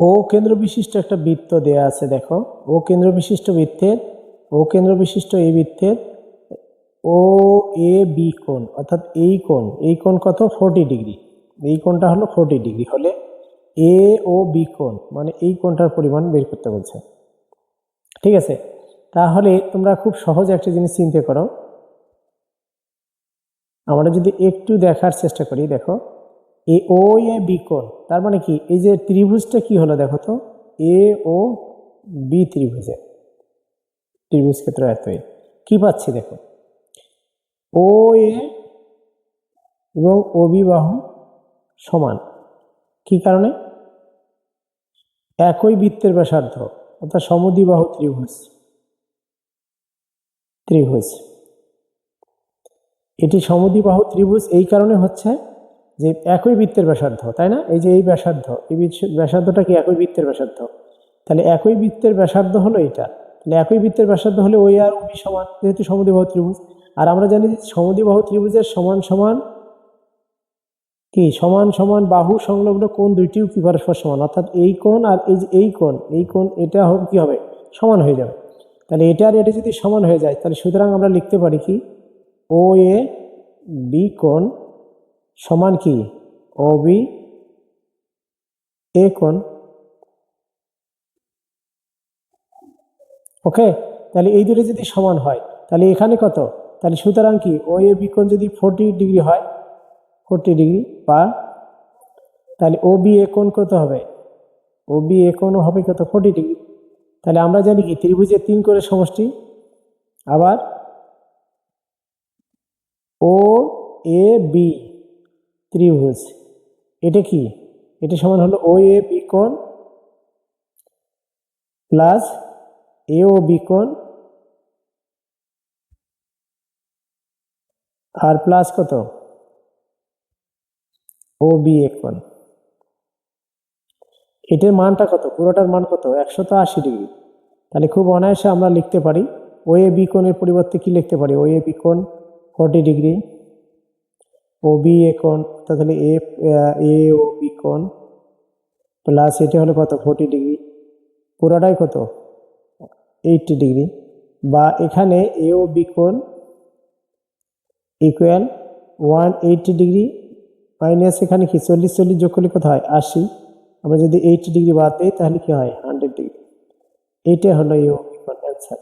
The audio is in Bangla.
ও কেন্দ্র বিশিষ্ট একটা বৃত্ত দেয়া আছে, দেখো। ও কেন্দ্র বিশিষ্ট বৃত্তের, ও কেন্দ্র বিশিষ্ট এই বৃত্তের, ও, এ, বি কোণ, অর্থাৎ এই কোণ এই কোণ কত? Forty degree. এই কোণটা হলো ফোরটি ডিগ্রি, হলে এ ও বি কোণ মানে এই কোণটার পরিমাণ বের করতে বলছে। ঠিক আছে? তাহলে তোমরা খুব সহজ একটা জিনিস চিন্তা করো আমরা যদি একটু দেখার চেষ্টা করি, দেখো। এ ও, এ, বি কোণ। তার মানে কি? এই যে ত্রিভুজটা কি হলো দেখো তো? এ, ও, বি ত্রিভুজে। ত্রিভুজ ক্ষেত্র এতই। কি পাচ্ছি দেখো? ও, এ এবং ও বাহু সমান। কি কারণে? একই বৃত্তের ব্যাসার্ধ, অর্থাৎ সমদ্বিবাহু ত্রিভুজ। ত্রিভুজ। এটি সমদ্বিবাহু ত্রিভুজ, এই কারণে হচ্ছে যে একই বৃত্তের ব্যাসার্ধ, তাই না? এই যে এই ব্যাসার্ধ, এই ব্যাসার্ধটা কি একই বৃত্তের ব্যাসার্ধ? তাহলে একই বৃত্তের ব্যাসার্ধ হলো এটা তাহলে একই বৃত্তের ব্যাসার্ধ হলে ওই আর ওই সমান, যেহেতু সমদ্বিবাহু ত্রিভুজ। আর আমরা জানি যে সমদ্বিবাহু ত্রিভুজের সমান সমান কি? সমান সমান বাহু সংলগ্ন কোন দুইটিও কি পরস্পর সমান? অর্থাৎ এই কোণ আর এই যে এই কোণ এই কোণ এটা হবে কি হবে? সমান হয়ে যাবে। তাহলে এটা আর এটা যদি সমান হয়ে যায়, তাহলে সুতরাং আমরা লিখতে পারি কি? ও এ বি কোণ সমান কি? ও বি এ কোণ। ওকে? তাহলে এই দুটো যদি সমান হয়, তাহলে এখানে কত? তাহলে সুতরাং কি? ও এ বি কোণ যদি ফোরটি ডিগ্রি হয় ফোরটি ডিগ্রি বা তাহলে ও বি এ কোণ কত হবে? ও বি এ কোণও হবে কত? Forty degree. তাহলে আমরা জানি কি? ত্রিভুজের তিন করে সমষ্টি। আবার ও এ বি ত্রিভুজ। এটা কি? এটা সমান হলো ও এ বি কোণ প্লাস এ ও বি কোণ আর প্লাস কত? ও বি এ কোণ। এটার মানটা কত? পুরোটার মান কত? একশো তো আশি ডিগ্রি। তাহলে খুব অনায়াসে আমরা লিখতে পারি ও এ বি কোণের পরিবর্তে কি লিখতে পারি? O A B forty degree. O B A কোণ তাহলে এ এ ও বি কোণ প্লাস এটা হলো কত? ফোরটি ডিগ্রি পুরোটাই কত? এইটটি ডিগ্রি বা এখানে এ ও বি কোণ equal one eighty degree minus এখানে কি? চল্লিশ চল্লিশ যোগ করলে কত হয়? আশি। আমরা যদি এইটটি ডিগ্রি বাদ দিই, তাহলে কি হয়? হান্ড্রেড ডিগ্রি এইটা হলো এ ও বি কোণ অ্যান্সার